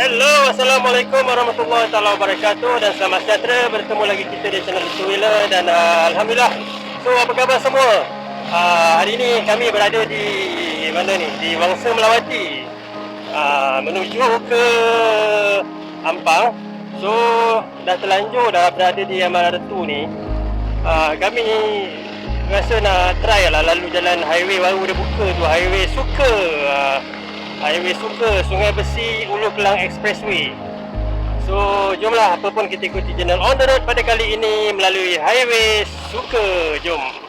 Hello, Assalamualaikum warahmatullahi taala wabarakatuh dan selamat sejahtera bertemu lagi kita di channel Wheeler dan uh, Alhamdulillah. So, apa khabar semua? Uh, hari ini kami berada di mana ni? Di Wangsa Melawati. Uh, menuju ke Ampang. So, dah terlanjur dah berada di Amal Retu ni. Uh, kami rasa nak try lah lalu jalan highway baru dia buka tu. Highway Suka. Uh, Highway Suka Sungai Besi Ulu Kelang Expressway. So, jomlah apa pun kita ikuti channel On The Road pada kali ini melalui Highway Suka. Jom.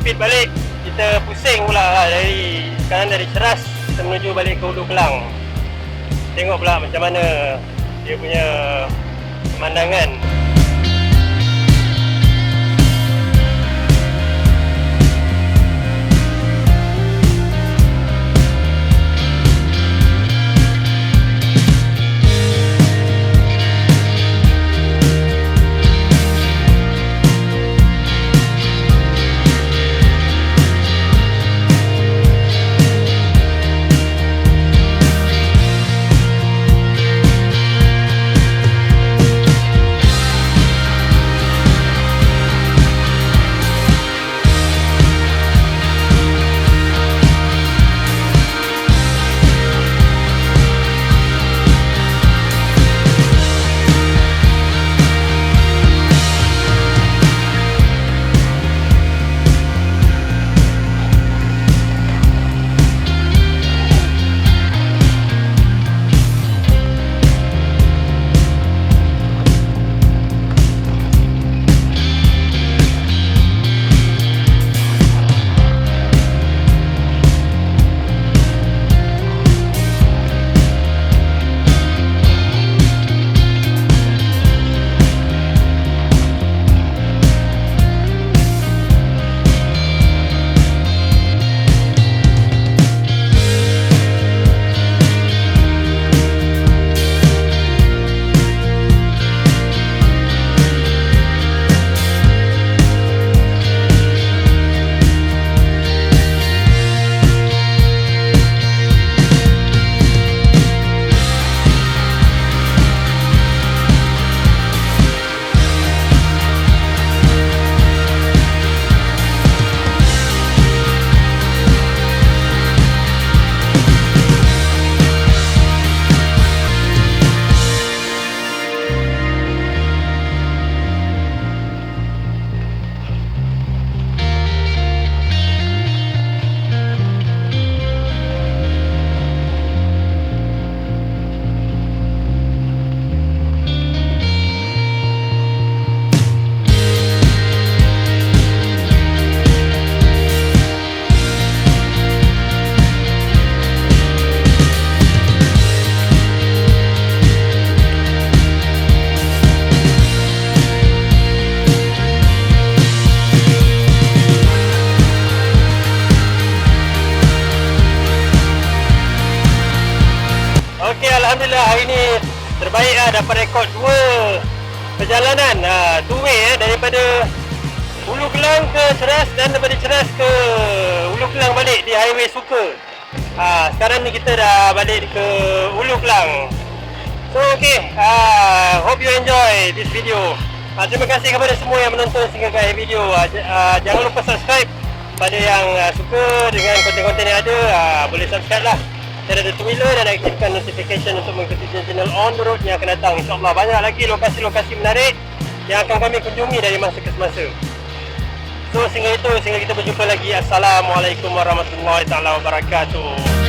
Repeat balik. Kita pusing pula lah dari sekarang dari Ceras kita menuju balik ke Hulu Kelang. Tengok pula macam mana dia punya pemandangan. Dapat rekod dua perjalanan uh, two way eh, daripada Hulu Kelang ke Ceras dan daripada Ceras ke Hulu Kelang balik di Highway Suka. Uh, sekarang ni kita dah balik ke Hulu Kelang. So okay, uh, hope you enjoy this video. Uh, terima kasih kepada semua yang menonton sehingga ke video. J- uh, jangan lupa subscribe pada yang uh, suka dengan konten-konten yang ada. Uh, boleh subscribe lah. Cara the Twitter dan aktifkan notification untuk mengikuti channel on the road yang akan datang. InsyaAllah banyak lagi lokasi-lokasi menarik yang akan kami kunjungi dari masa ke semasa. So sehingga itu, sehingga kita berjumpa lagi. Assalamualaikum warahmatullahi taala wabarakatuh.